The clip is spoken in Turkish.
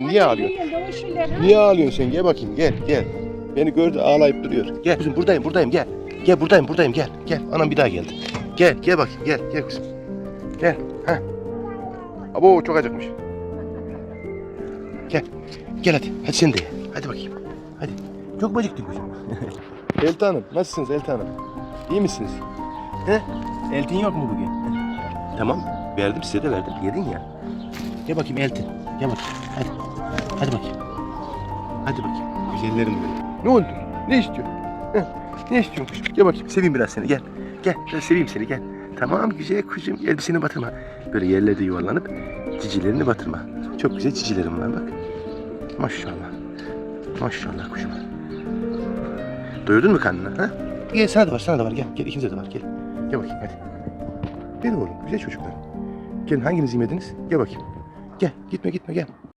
Niye ağlıyorsun? Niye ağlıyorsun sen? Gel bakayım gel gel. Beni gördü ağlayıp duruyor. Gel kızım buradayım buradayım gel. Gel buradayım buradayım gel. Gel anam bir daha geldi. Gel gel bakayım gel gel kızım. Gel. Heh. Abo çok acıkmış. Gel. Gel hadi. Hadi sen de ye. Hadi bakayım. Hadi. Çok mu acıktın kızım? Elti Hanım nasılsınız Elti Hanım? İyi misiniz? He? Eltin yok mu bugün? Tamam. Verdim size de verdim. Yedin ya. Gel bakayım Eltin. Gel bakayım. Hadi. Hadi bakayım. Hadi bakayım. Güzellerim benim. Ne oldu? Ne istiyorsun? Heh, Ne istiyorsun kuşum? Gel bakayım. Seveyim biraz seni. Gel. Gel. Ben seveyim seni. Gel. Tamam güzel kuşum. Elbiseni batırma. Böyle yerlerde yuvarlanıp cicilerini batırma. Çok güzel cicilerim var bak. Maşallah. Maşallah kuşum. Doyurdun mu karnını? Ha? Gel sana da var, sana da var. Gel, gel ikinize de var. Gel. Gel bakayım hadi. Gel oğlum, güzel çocuklar. Gelin hanginiz yemediniz? Gel bakayım. Gel, gitme gitme gel.